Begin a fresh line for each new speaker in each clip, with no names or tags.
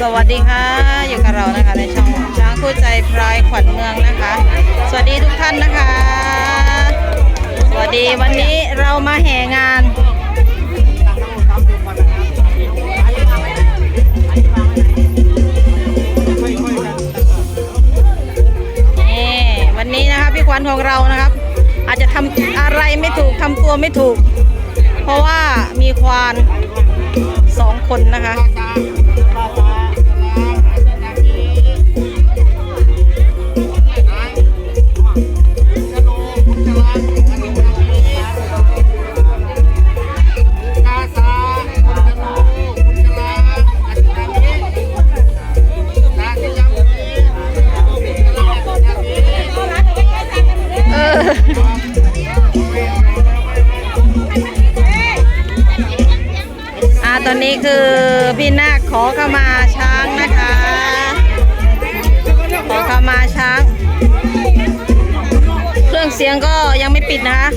สวัสดีค่ะ อยู่กับเรานะคะในช่องช้างคู่ใจพรายขวัญเมืองนะคะ สวัสดีทุกท่านนะคะ สวัสดีวันนี้เรามาแห่งานนี่วันนี้นะคะพี่ขวัญของเรานะครับ อาจจะทำอะไรไม่ถูกทำตัวไม่ถูก เพราะว่ามีควานสองคนนะคะ ตอนนี้คือพี่นาคขอขมาช้างนะคะ ขอขมาช้าง เครื่องเสียงก็ยังไม่ปิดนะคะ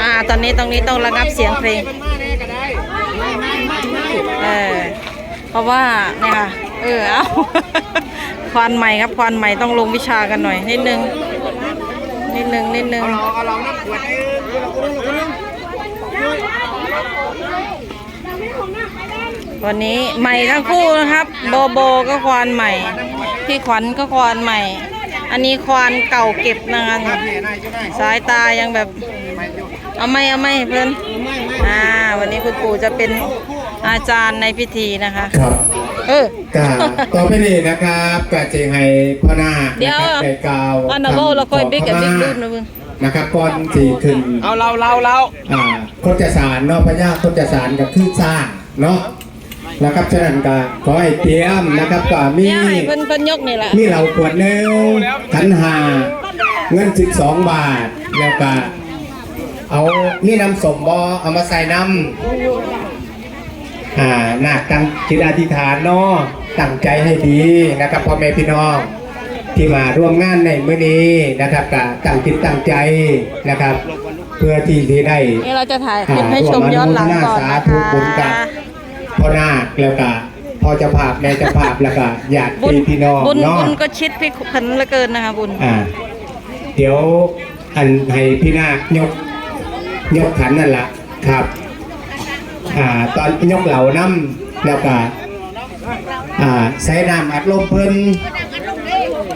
อ่าตอนนี้ตรงนี้ต้องระงับเสียงเพลง เออ เพ ราะว่าเนี่ยค่ะเออเอาควานใหม่ครับควานใหม่ต้องลงวิชากันหน่อย นิดนึง นิดนึง นิดนึง
วั
นนี้ใหม่ทั้งคู่นะครับ โบโบก็ควานใหม่ พี่ขวัญก็ควานใหม่ อันนี้ควานเก่าเก็บนะคะสายตายังแบบ เอาไม่เอาไม่เพื่อนอ่า วันนี้คุณปู่จะเป็น อาจารย์ในพิธีนะคะ
ครับ
เออ
กาต่อไปนี้นะครับกาเจงให้พ่อนาค
เดี๋ยว
นะครับได้กล่าว
อันนั้นโบเราค่อยบิ๊กกับบิ๊กรุ่นนะมึง
นะครับก่อนสี่ขึ้น
เอาเราเราเรา
อ่าโคจสารเนาะพญาโคจสารกับขึ้นสร้างเนาะนะครับฉะนั้นก็ขอให้เตรียมนะครับก็มี
เนี่ยให้เพิ่นเพิ่นยกนี่แหละ
มีเหล่าขวดหนึ่งขันหาเงินสิบสองบาท แล้วก็เอามีน้ำสมบอเอามาใส่น้ำ อ่านาคตั้งจิตอธิษฐานเนาะตั้งใจให้ดีนะครับพ่อแม่พี่น้อง ที่มาร่วมงานในมื้อนี้นะครับก็ตั้งจิตตั้งใจนะครับ เพื่อที่จะได้
นี่เราจะถ่ายคลิปให้ชมย้อนหลังก่อนนะ
สาธุ
คะ
บุญกันพ่อนาคแล้วก็พ่อเจ้าภาพแม่เจ้าภาพแล้วก็ญาติ
บุญ
พี่น้อง
บุญ
เนาะ
บุญก็ชิดพี่ขันเหลือเกินนะคะบุญ
อ่าเดี๋ยวอันให้พี่นาคยกยกขันนั่นแหละครับ อ่าตอนยกเหล่าน้ำแล้วก็อ่าใส่น้ำอัดลมเพิ่น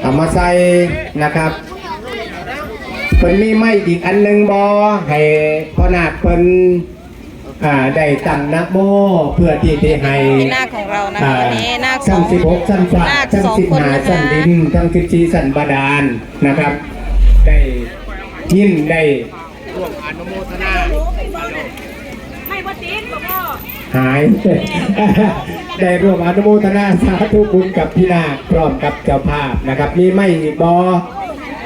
เอามาใส่นะครับเพิ่นมีไม้อีกอันหนึ่งบอให้พ่อนาคเพิ่นอ่าได้ตั้งนะโมเพื่อที่จะให้
พี่นาคของเรานะคะวันนี้นาคส
ชั้
อนง
สิบหกชั้นฟ้า
นาค
ชั้น
สอง
สิบ
คน
ห้า
นะ
ชั้น
คะ
ดินชั้นสิบสี่ชั้นบาดาลนะครับ ได้ยินได้
ร่วมอนุโมทนา
หาย ได้ร่วมอนุโมทนาสาธุบุญกับพี่นาคพร้อมกับเจ้าภาพนะครับ มีไม่บอ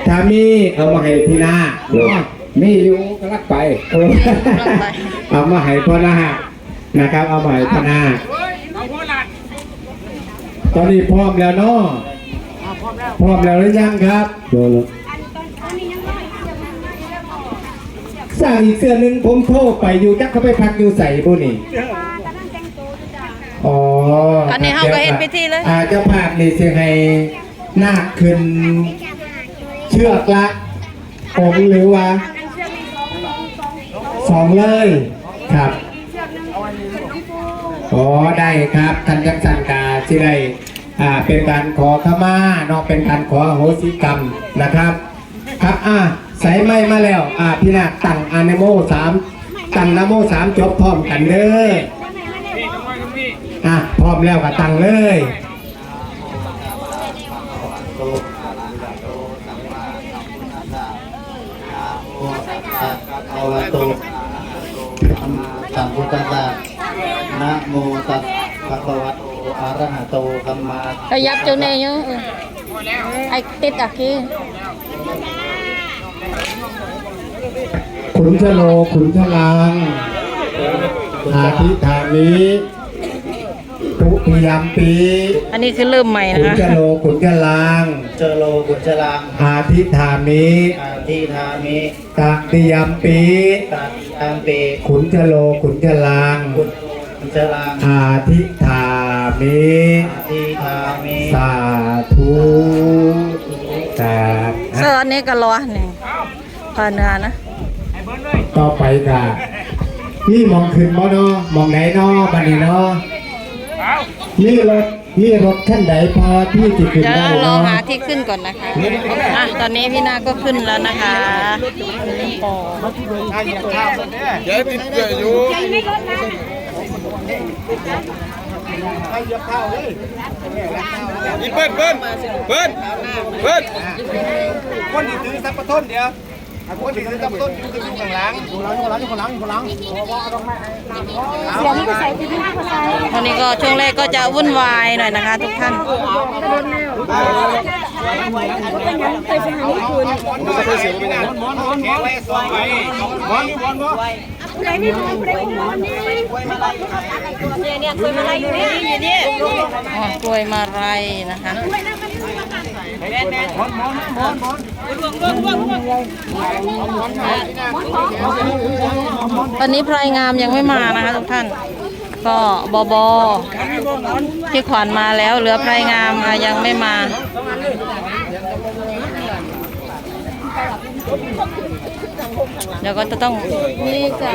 ถ้ามีเอามาให้พี่นาคมีอยู่ก็รักไปเออเอามาให้พ่อนาคนะครับ เอามาให้พ่อนาค
เอา
ตอนนี้พร้อมแล้วเนาะ
พร้อมแล้ว
พร้อมแล้วหรือยังครับ สร้างอีกเสื้อหนึ่งผมโทรไปอยู่จักเขาไปพักอยู่ใส่บุนี่อ๋อ
อั
อั
นนี้เฮาก็เฮ็ดพิธีเลย
อาเจ้าภาพนี่สิให้นาคขึ้นเชือกละองค์หรือว่าสองเลยครับอ๋อได้ครับท่านยักษ์สังกาที่ได้อ่าเป็นการขอขมาเนาะเป็นการขออโหสิกรรมนะครับ ครับอ่า ใส่ไม้มาแล้ว อ่าพี่นาคตั้งอานาโมสามตั้งนะโมสามจบพร้อมกันเด้ออะพร้อมแล้วก็ตั้งเลย
ภาวะโตสัมพุทธัสสะนะโมตัสสะภะคะวะโตอะระหะโตสัมมา
ขยับเจ้าแน่เยอะเออไอ้ติดอะกี้
นชโลขุนชลางอาทิธานี้ทุติยมปี
อันนี้คือเริ่มใหม่นะ
ขุน
คะ
จโลขุนจลาง
เจโลกุจลัง
อาทิธามิ
อาทิธามิ
ตติยมปี
ตัดตังเป
ขุนจโลขุนจลาง
กุจลัง
อาทิธามิ
อาทิธามิ
สาธุสา
เสื้ออันนี้ก็รอหนึ่งผ่านเนื้อนะ
ต่อไปกะนี่มองขึ้นบ่เนาะมองไหนเนาะบัดนี้เนาะนี่รถนี่รถขั้นใดพอที่จะขึ้น
เดี๋ยว
ได้
เรารอ
เนาะ
หาที่ขึ้นก่อนนะคะอะตอนนี้พี่นาก็ขึ้นแล้วนะคะปอ
เดี๋ยวติดเกลืออยู่นี่เปิ้ลเปิ้ลเปิ้ลเปิ้ลคนที่ถือสับปะต้นเดียว คนที่ถือสับปะต้นอยู่ข้างหลังอยู่หลังอยู่หลังอยู่ข้างหลังอยู่ข้างหลัง
ตอนนี้ก็ช่วงแรกก็จะวุ่นวายหน่อยนะคะ ทุกท่าน
จะไปเสียงไปไหนมอนมอนแข็งไว้สองไปมอนอยู่มอนบ่
อ๋อกล้วยมาไรนะคะ ตอนนี้พลายงามยังไม่มานะคะทุกท่าน ก็บอบอพี่ขวัญมาแล้วเหลือพลายงามค่ะยังไม่มาเดี๋ยวก็จะต้องนี่จ้ะ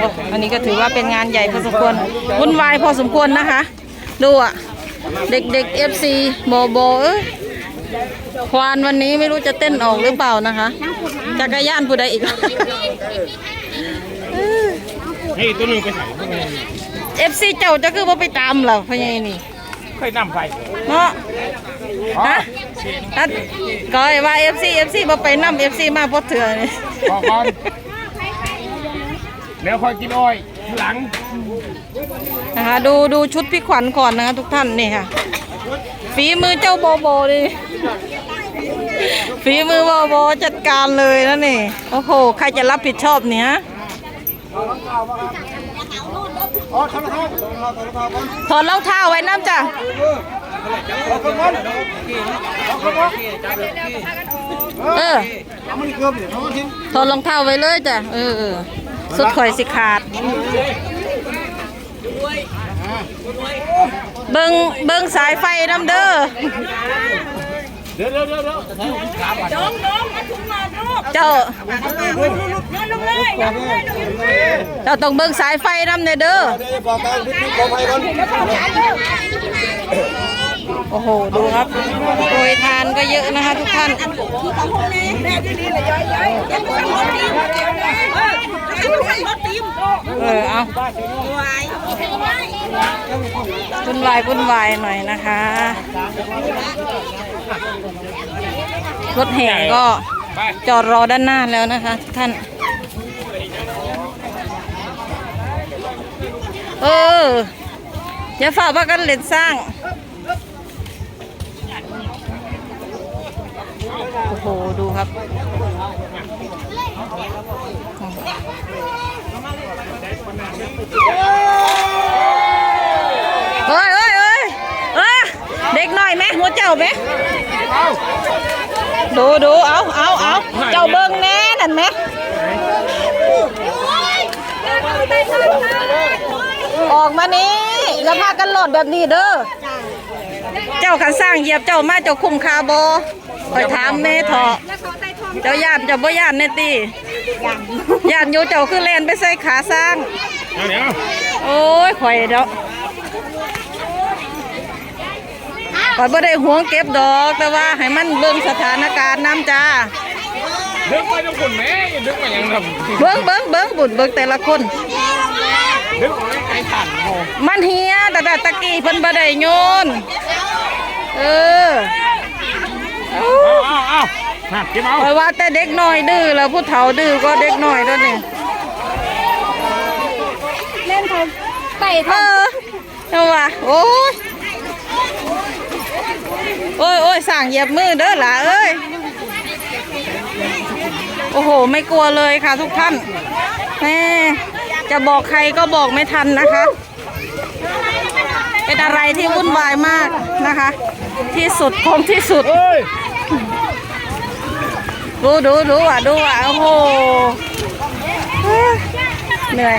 อ้อันนี้ก็ถือว่าเป็นงานใหญ่พอสมควรวุ่นวายพอสมควรนะคะ ดูอะ เด็กๆ FC โบโบเอ้ยควานวันนี้ไม่รู้จะเต้นออกหรือเปล่านะคะ จักรยานผู้ใดอีก
เฮ้ยตัวนึงไปใส่
FC เจ้าจะคือว่าไปตามเหรอพะยัยนี่
เคยนำไฟ
เนาะฮะอัดก็ว่า FC FC บ่ไปนำ FC มาเพราะเถื่อนี่
พอก่อน แล้วคอยกินอ้อยหลัง
นะคะดูดูชุดพี่ขวัญก่อนนะคะทุกท่านนี่ค่ะ ฝีมือเจ้าโบโบดิฝีมือโบโบจัดการเลยนะนี่ โอ้โห ใครจะรับผิดชอบเนี่ยถอดรองเท้าไว้น้ำจ้ะเออถอดรองเท้าไว้เลยจ้ะ เออ สุดข่อยสิขาด เบิงเบิงสายไฟน้ำเด้อ
เดี๋ยวเดี๋ยวเดี๋ยวเดี๋ยว
เจ้าเจ้าต้องเบิงสายไฟน้ำเนเด้อ โอ้โห ดูครับโปรยทานก็เยอะนะคะทุกท่าน เออ เอาวุ่นวายวุ่นวายหน่อยนะคะ รถแห่ก็จอดรอด้านหน้าแล้วนะคะทุกท่าน เอออย่าฝ่าว่ากันเล่นสร้าง ครับ เฮ้ยเฮ้ยเฮ้ยเอ้ยเด็กหน่อยไหมหัวเจ้าไหมดูดูเอาเอาเอาเจ้าเบิ้งแน่นั่นไหมออกมานี่แล้วพากันหลอดแบบนี้เด้อ เจ้าขันสร้างเหยียบเจ้ามาเจ้าคุมคาบอ คอยถามแม่เถอะเจ้าย่านเจ้าบ่ย่านแน่ตีย่านอยู่เจ้าคือแลนไปใส่ขาสร้าง
เดี๋ยว
โอ้ยข่อยเด้อข่อยบ่ได้ห่วงเก็บดอก แต่ว่าให้มันเบิ่งสถานการณ์น้ำจ้า
ดึงไปทุกคนแม่อย่าดึงไปอย่างทำ
เบิ่งเบิ่งเบิ่งบุญเบิ่งแต่ละคน
ดึงไปไอ้ขันโอ้
มันเฮียแต่แต่ตะกี้เพิ่นบ่ได้โยนเออ
เอาเอาเอาหักเก็บเอา
ข่อยว่าแต่เด็กน้อยดื้อแล้วผู้เฒ่าดื้อก็เด็กน้อยแล้วนี่
เล่นเขาไป
เออเอาว่ะโอ้ยโอ้ยโอ้ยสั่งเหยียบมือเด้อหล่ะเอ้ย โอ้โห ไม่กลัวเลยค่ะทุกท่านแม่จะบอกใครก็บอกไม่ทันนะคะ เป็นอะไรที่วุ่นวายมากนะคะ ที่สุดของที่สุด ดูดูดูอะดูอะโอ้โหเอ้ยเหนื่อย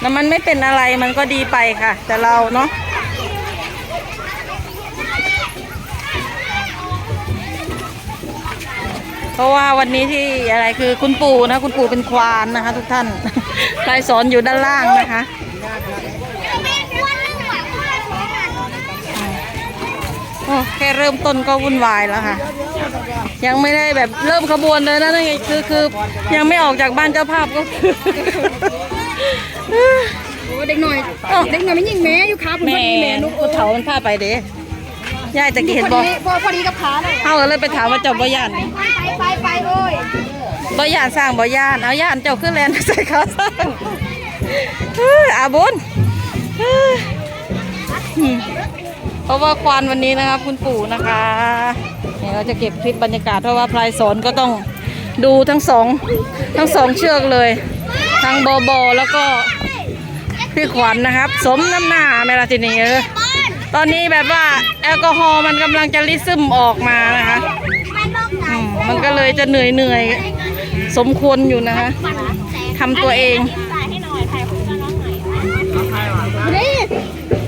แล้วมันไม่เป็นอะไรมันก็ดีไปค่ะ แต่เราเนาะเพราะว่าวันนี้ที่อะไรคือคุณปู่นะ คุณปู่เป็นควานนะคะ ทุกท่านใครสอนอยู่ด้านล่างนะคะ อ้แค่เริ่มต้นก็วุ่นวายแล้วค่ะ ยังไม่ได้แบบเริ่มขบวนเลยนะนั่นไงคือคือยังไม่ออกจากบ้านเจ้าภาพก็คือ
โอ้เด็กหน่อยเด็กหน่อยไม่ยิงแม่อยู่ขาผม
แม่
พอดีแม่นุ๊ก
อุเถามันพาไปเด้ยายตะกี้เห็น
พ
บ
อ
อก
ดีพอพอดีกับขาเลย
เขาก็เลยไปถามว่าเจ้าบ่ย่าน
ไปไปไปโอ้ย
บ่ย่านสร้างบ่ย่านเอาย่านเจ้าขึ้นแลนใส่เขาสร้างเอ้ยอาบุญเอ้ยอืมเพ ราะว่าควานวันนี้นะครับคุณปู่นะคะเนี่ยเราจะเก็บคลิปบรรยากาศเพราะว่าพลายสอนก็ต้องดูทั้งสองทั้งสองเชือกเลย ทั้งโบโบแล้วก็พี่ขวัญนะครับ สมน้ำหน้าเมลาทีนี้เออตอนนี้แบบว่าแอลกอฮอล์มันกำลังจะริซึมออกมานะคะอืมมันก็เลยจะเหนื่อยเหนื่อยๆสมควรอยู่นะคะทำตัวเอง
นี่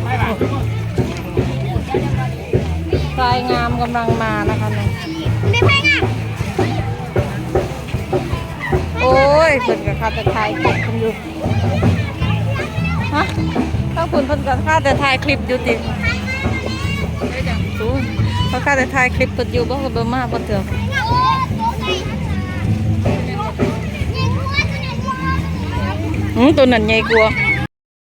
ทรายงามกำลังมานะคะเนี่ย
นี่แม่งอะ
โอ้ยเพิ่นกับข้าแต่ถ่ายคลิปกันอยู่ฮะถ้าคุณเพิ่นกับข้าแต่ถ่ายคลิปอยู่ติสูเขาข้าแต่ถ่ายคลิปเพิ่นอยู่บ่ก็บ่มาบ่เถอะหืมตัวนั้นใหญ่กว่า